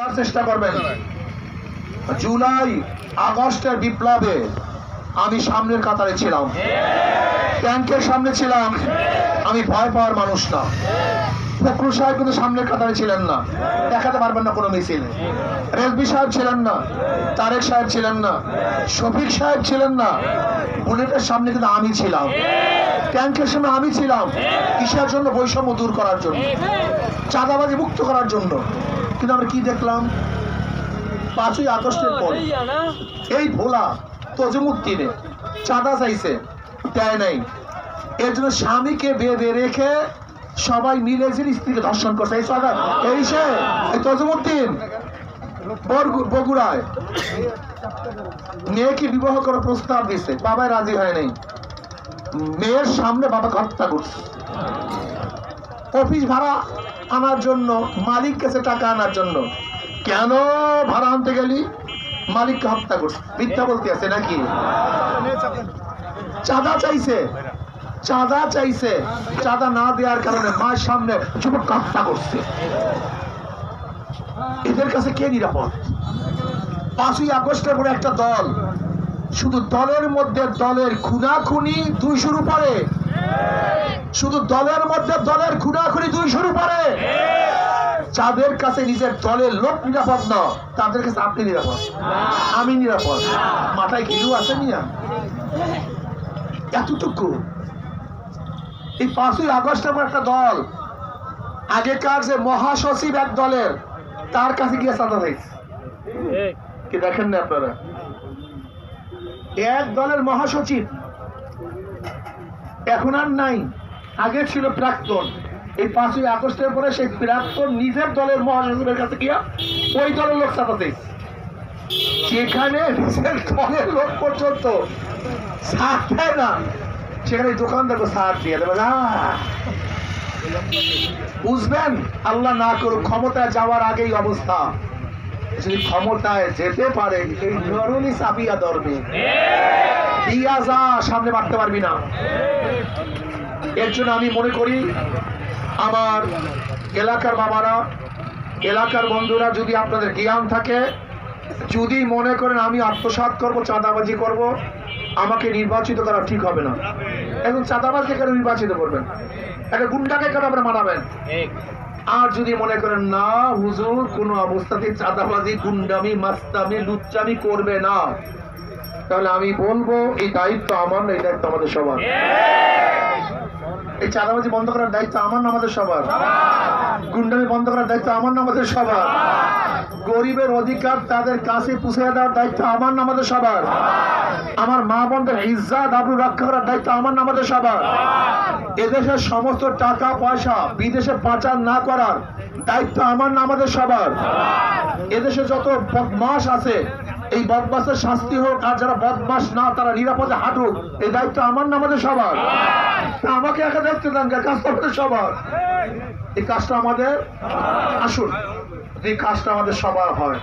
বোঝার চেষ্টা করবেন। জুলাই আগস্টের বিপ্লবে আমি সামনের কাতারে ছিলাম। ট্যাঙ্কের সামনে ছিলাম। আমি ভয় পাওয়ার মানুষ না। ফখরুল সাহেব কিন্তু সামনের কাতারে ছিলেন না। দেখাতে পারবেন না কোনো মিছিলে। রেলবি সাহেব ছিলেন না। তারেক সাহেব ছিলেন না। শফিক সাহেব ছিলেন না। বুলেটের সামনে কিন্তু আমি ছিলাম। ট্যাঙ্কের সামনে আমি ছিলাম কিসের জন্য বৈষম্য দূর করার জন্য। চাঁদাবাজি মুক্ত করার জন্য। কিন্তু আমরা কি দেখলাম? পাঁচই আগস্টের পর এই ভোলা তজমুদ্দিনে চাঁদা চাইছে দেয় নাই। এর জন্য স্বামীকে বেঁধে রেখে সবাই মিলে যে স্ত্রীকে ধর্ষণ করছে এই চাঁদা এই সে এই তজমুদ্দিন বগুড়ায়। মেয়েকে বিবাহ করার প্রস্তাব দিছে। বাবাই রাজি হয় নাই। মেয়ের সামনে বাবাকে হত্যা করছে। অফিস ভাড়া আনার জন্য, মালিক কাছে টাকা আনার জন্য। কেন ভাড়া আনতে গেলি? মালিককে হত্যা করছে। মিথ্যা বলতে আছে নাকি? চাঁদা চাইছে। চাঁদা চাইছে। চাঁদা না দেওয়ার কারণে মায়ের সামনে যুবক হত্যা করছে। এদের কাছে কে নিরাপদ? পাঁচই আগস্টের পরে একটা দল শুধু দলের মধ্যে দলের খুনাখুনি দুইশোর উপরে। শুধু দলের মধ্যে দলের খুনাখুনি দুইশোর উপরে। যাদের কাছে নিজের দলের লোক নিরাপদ না তাদের কাছে আপনি নিরাপদ। আমি নিরাপদ। মাথায় ঘিরু আছে নিয়া এতটুকু। এই পাঁচই আগস্ট আমার একটা দল। আগেকার যে মহাসচিব এক দলের তার কাছে গিয়ে চাঁদা কি দেখেন না আপনারা? এক দলের মহাসচিব। এখন আর নাই। আগে ছিল প্রাক্তন। এই পাঁচই আগস্টের পরে সেই প্রাক্তন নিজের দলের মহাসচিবের কাছে গিয়া ওই দলের লোক চাপাতে যেখানে নিজের দলের লোক পর্যন্ত সার দেয় না, সেখানে দোকানদারকে সার দিয়ে দেবে। না। বুঝবেন? আল্লাহ না করুক, ক্ষমতায় যাওয়ার আগেই অবস্থা। যদি ক্ষমতায় যেতে পারে এই নরুনি চাপিয়া ধরবে দিয়া যা, সামনে বাড়তে পারবি না। এর জন্য আমি মনে করি, আমার এলাকার বাবারা, এলাকার বন্ধুরা যদি আপনাদের জ্ঞান থাকে, যদি মনে করেন আমি আত্মসাৎ করব, চাঁদাবাজি করব, আমাকে নির্বাচিত করা ঠিক হবে না। এখন চাঁদাবাজকে কেন নির্বাচিত করবেন? একটা গুন্ডাকে কেন আপনারা মানাবেন? আর যদি মনে করেন, না, হুজুর, কোনো অবস্থাতে চাঁদাবাজি, গুন্ডামি, মাস্তামি, লুচ্চামি করবে না। তাহলে আমি বলব, এই দায়িত্ব আমার না, এই দায়িত্ব আমাদের সবার। এই চাঁদাবাজি বন্ধ করার দায়িত্ব আমার না, আমাদের সবার। গুন্ডামি বন্ধ করার দায়িত্ব আমার না, আমাদের সবার। গরিবের অধিকার তাদের কাছে পুষে দেওয়ার দায়িত্ব আমার না, আমাদের সবার। আমার মা বোনদের ইজ্জাত আবরু রক্ষা করার দায়িত্ব আমার না, আমাদের সবার। এদেশের সমস্ত টাকা, পয়সা বিদেশে পাচার না করার দায়িত্ব আমার না, আমাদের সবার। এদেশে যত বদমাস আছে, এই বদমাসের শাস্তি হোক, আর যারা বদমাস না, তারা নিরাপদে হাঁটুক, এই দায়িত্ব আমার না, আমাদের সবার। আমাকে একা দায়িত্ব দেন? কাজটা আমাদের সবার। এই কাজটা আমাদের আসুন, এই কাজটা আমাদের সবার হয়।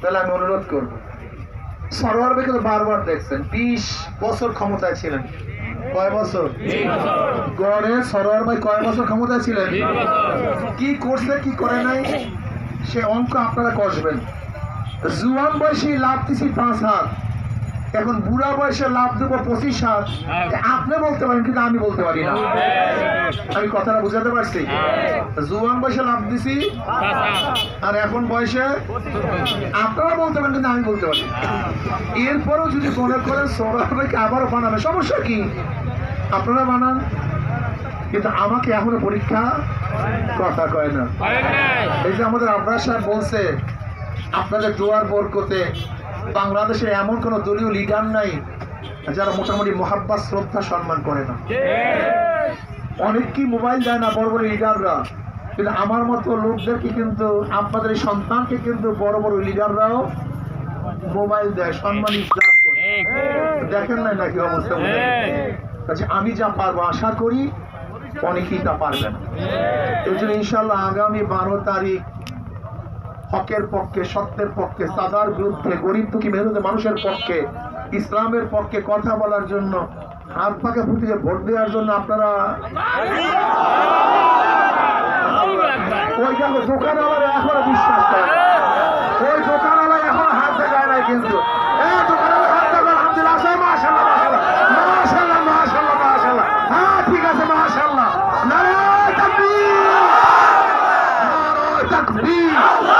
তাহলে আমি অনুরোধ করব, সরোয়ার কিন্তু বারবার দেখছেন, বিশ বছর ক্ষমতায় ছিলেন। কয় বছর? গড়ে সরোয়ার ভাই কয় বছর ক্ষমতায় ছিলেন? কি করছে, কি করে নাই? সে অঙ্ক আপনারা কষবেন। জুয়ান বয়সী লাভ দিছি পাঁচ হাত। এখন বুড়া বয়সে লাভ দেবো পঁচিশ হাত। আপনি বলতে পারেন কিন্তু আমি বলতে পারি না। আমি কথাটা বুঝাতে পারছি? জুয়ান বয়সে লাভ দিছি আর এখন বয়সে আপনারা বলতে পারেন কিন্তু আমি বলতে পারি এরপরেও যদি মনে করেন সৌরভকে আবারও বানাবে। সমস্যা কি? আপনারা বানান কিন্তু আমাকে এখনও পরীক্ষা কথা কয় না। এই যে আমাদের আবরার সাহেব বলছে আপনাদের দোয়ার বরকতে বাংলাদেশে এমন কোন দলীয় লিডার নাই যারা মোটামুটি মহাব্বাস শ্রদ্ধা সম্মান করে না। অনেককেই মোবাইল দেয় না বড় বড় লিডাররা কিন্তু আমার মতো লোকদেরকে কিন্তু আপনাদের এই সন্তানকে কিন্তু বড় বড় লিডাররাও মোবাইল দেয় সম্মান ইজ্জাত দেখেন না নাকি অবস্থা কাজে আমি যা পারব আশা করি অনেকেই তা পারবে না। এই জন্য ইনশাল্লাহ আগামী বারো তারিখ হকের পক্ষে, সত্যের পক্ষে সাদার বিরুদ্ধে, গরিব দুঃখী মেহরুদের মানুষের পক্ষে, ইসলামের পক্ষে কথা বলার জন্য, হাত পাকে ফুটিয়ে ভোট দেওয়ার জন্য আপনারা ওই হাত Allah!